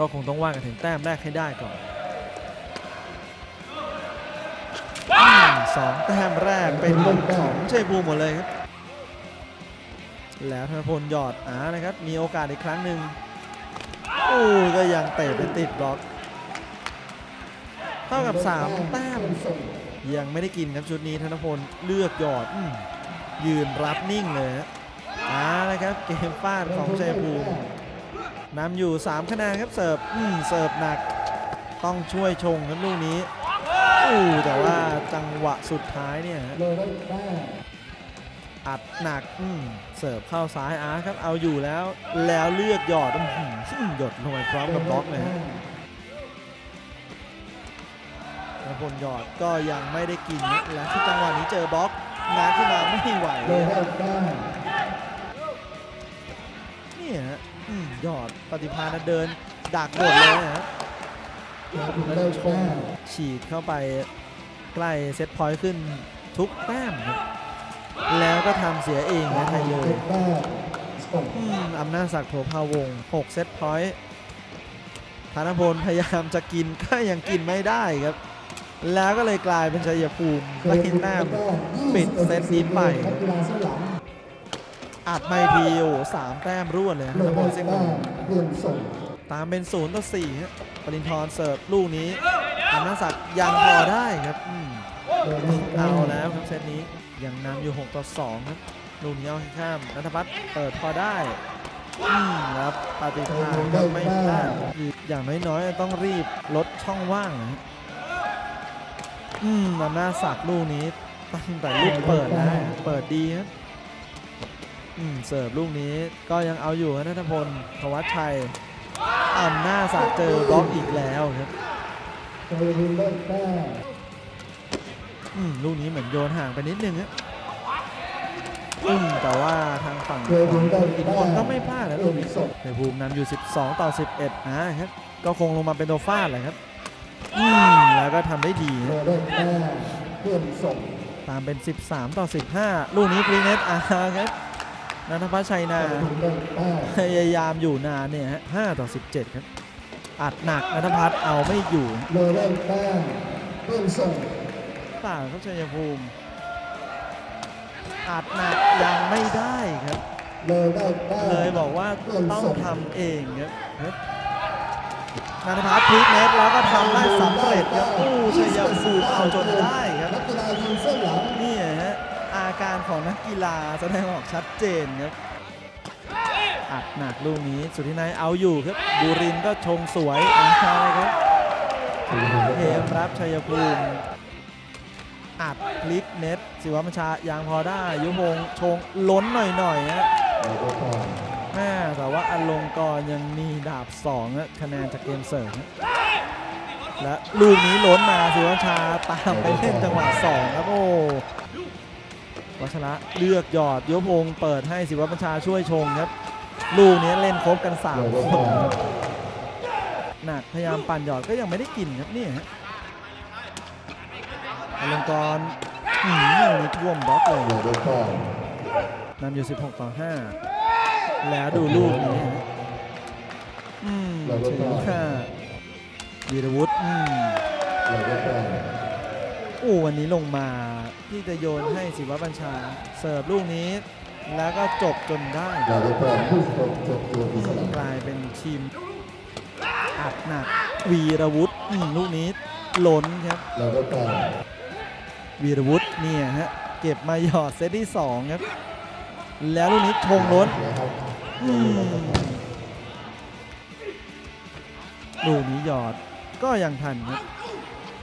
ก็คงต้องว่ากันถึงแต้มแรกให้ได้ก่อนสองแต้มแรกเป็นของชัยภูหมดเลยครับ แล้วธนพลหยอดอานะครับ มีโอกาสอีกครั้งหนึ่งโอ้ก็ยังเตะไปติดบล็อก เท่ากับ 3 แต้ม ยังไม่ได้กินครับชุดนี้ธนพลเลือกหยอดอยืนรับนิ่งเลยฮะอ่านะครับ เกมฟาดของชัยภูมิ นำอยู่3คะแนนครับเสิร์ฟอืมเสิร์ฟหนัก ต้องช่วยชงครับลูกนี้อู้แต่ว่าจังหวะสุดท้ายเนี่ยอัดหนักอืมเสิร์ฟเข้าซ้ายอาร์ครับ เอาอยู่แล้วแล้วเลือกหยอดอื้อหือหยดลงไปพร้อมกับบล็อกเลยฮะธนพลหยอดก็ยังไม่ได้กินและที่จังหวะนี้เจอบล็อกงางขึ้นมาไม่ไหวเลเลย ยอดปฏิภาณเดินดักหมดเลยฮะชายภูมิได้แต้มฉีดเข้าไปใกล้เซตพอยต์ขึ้นทุกแต้มครับแล้วก็ทำเสียเองนะไทยเลยเจ็ดแต้มส่งอืมอำนาจศักดิ์โถพาวงศ์6เซตพอยต์ธนพลพยายามจะกินก็ยังกินไม่ได้ครับ แล้วก็เลยกลายเป็นชัยภูมิไล่แต้มปิดเซตนี้ไป อัดไม่ทีโอ้โหสามแต้มรวดเลยธเลยนพได้ลเส้นแต้งมเปลี่ยนส่งตามเป็น0ต่อ4ฮะปรินทร์เสิร์ฟลูกนี้อำนาจศักดิ์ยังพอได้ครับอืมเลยได้แต้เอามแล้วครับเซตนี้ยังนำอยู่ 6 ต่อ 2 ครับลูกนี้เอาข้ามนัทพัฒน์เปิดพอได้อืมแล้วปฏิภาณก็ไม่พลาดคืออย่างน้อยๆ ต้องรีบลดช่องว่างนะฮะอืมอำนาจศักดิ์ลูกนี้ตั้งแต่ลูกเปิดแล้วฮะเปิดดีครับอืม เสิร์ฟลูกนี้ก็ยังเอาอยู่ครับนัทพลธวัชชัยอำนาจศักเจอบล็อกอีกแล้วครับลูกนี้เหมือนโยนห่างไปนิดนึงฮะแต่ว่าทางฝั่งชายภูมิได้อินก็ไม่พลาดนะลูกนี้ส่งในภูมินำอยู่ 12 ต่อ 11อ่าครับก็คงลงมาเป็นตัวฟาดแหละครับอืมแล้วก็ทำได้ดีเลฮะยได้แต้มเป็นส่งตามเป็น 13 ต่อ 15 ลูกนี้พรีเนตอาครับ นันทพัชชัยนาชายภูมิได้แต้มพยายามอยู่นานเนี่ยฮะ5ต่อ17ครับอัดหนักนันทพัฒน์เอาไม่อยู่เลยได้แต้มเปลี่ยนส่งเปล่าครับชัยภูมิอัดหนักยังไม่ได้ครับเลยได้แต้มเลยบอกว่าต้องทำเองครับครับนันทพัฒน์พลิกเน็ตแล้วก็ทำได้สำเร็จครับอู้ชัยภูมิเอาจนได้ครับ นักกีฬาแสดงออกชัดเจนครับอัดหนักลูกนี้สุดที่นายเอาอยู่ครับบูรินทร์ก็ชงสวยอะไรครับเกมรับชัยภูมิอัดพลิกเน็ตศิวมัญชายางพอได้ยุพงชงล้นหน่อยๆฮะแม่แต่ว่าอลงกรยังมีดาบ2อคะแนนจากเกมเสร์ฟนะและลูกนี้ล้นมาสิวัชชาตามไปเล่นจังหวะ2ครับโอ้ วัชระเลือกหยอดยุพงศ์เปิดให้สิวัชชาช่วยชงครับ ลูกนี้เล่นครบกัน 3 คนครับหนักพยายามปั่นหยอดก็ยังไม่ได้กินครับนี่ฮะอลงกรณ์อืมลูกนี้ท่วมบล็อกเลยนำอยู่ 16 ต่อ 5 แล้วดูลูกนี้ฮะอืมถือว่าวีรวุฒิอืมโอ้วันนี้ลงมา ที่จะโยนให้ศิวะบัญชา เสิร์ฟลูกนี้ แล้วก็จบจนได้กลายเป็นทีมอัดหนักวีรวุฒิลูกนี้ล้นครับวีรวุฒิเนี่ยฮะเก็บมาหยอดเซตที่2ครับ แล้วลูกนี้ชงล้นอืมลูกนี้หยอดก็ยังทันครับ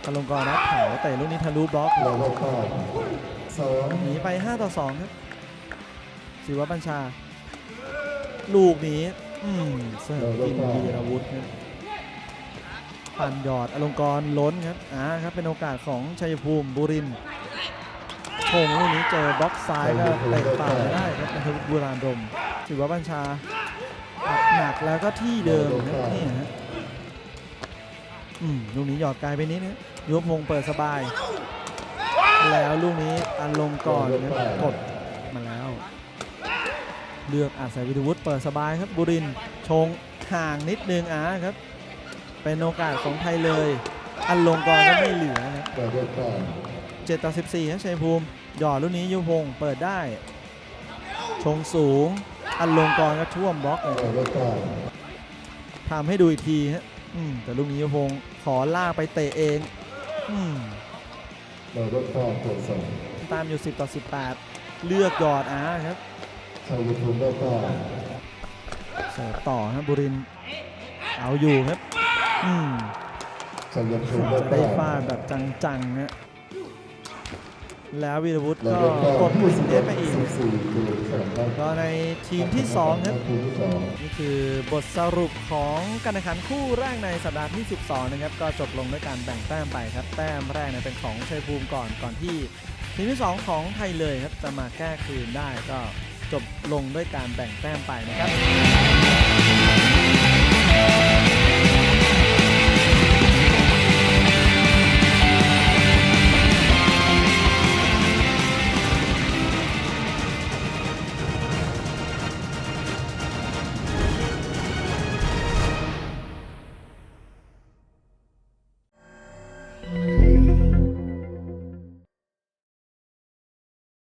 อลงกรณ์นัดเผาแต่ลูกนี้ทะลุบล็อกหนีไป 5 ต่อ 2 ครับศิวะบัญชา ลูกนี้อืมเสิร์ฟกินวีรวุฒิครับปั่นหยอดอลงกรณ์ล้นครับอ่าครับเป็นโอกาสของชัยภูมิบุรินทร์ชงลูกนี้เจอบล็อกซ้ายก็เตะเป่าไม่ได้ครับเป็นทบุรานรมศิวะบัญชาอัดหนักแล้วก็ที่เดิมครับนี่ฮะอืม ลูกนี้หยอดไกลไปนิดนะยุบพงศ์เปิดสบาย แล้วลูกนี้อันลงก่อนครับกดมาแล้ว เลือกอาศัยวิทยวุฒิเปิดสบายครับบุรินทร์ชงห่างนิดนึงอาครับ เป็นโอกาสของไทยเลย อันลงกรก็ไม่เหลือนะครับได้ด้วยแต้ม7ต่อ14ครับชัยภูมิหยอดลูกนี้ยุพงศ์เปิดได้ ชงสูง อันลงกรก็ท่วมบล็อกเลยได้ด้วยแต้มทำให้ดูอีกทีฮะอืม แต่ลูกนี้ยุพงศ์ขอลากไปเตะเองอืมได้ด้วยแต้มตัวสองตามอยู่ 10 ต่อ 18 เลือกหยอดอาครับชัยภูมิได้แต้มเสิร์ฟต่อครับบุรินทร์เอาอยู่ครับ อืมชัยภูมิได้ได้แต้มฟาดแบบจังๆนะ แล้ววีรวุฒิได้ก็ด้วยแต้มกดเอฟไปอีกสิบสี่คือสองครับก็ในทีมที่ 2 ครับทีมที่สองนี่คือบทสรุปของการแข่งขันคู่แรกในสัปดาห์ที่ 12 นะครับ ก็จบลงด้วยการแบ่งแต้มไปครับ แต้มแรกเนี่ยเป็นของชัยภูมิก่อนก่อนที่ ทีมที่ 2 ของไทยเลยครับ จะมาแก้คืนได้ก็จบลงด้วยการแบ่งแต้มไปนะครับ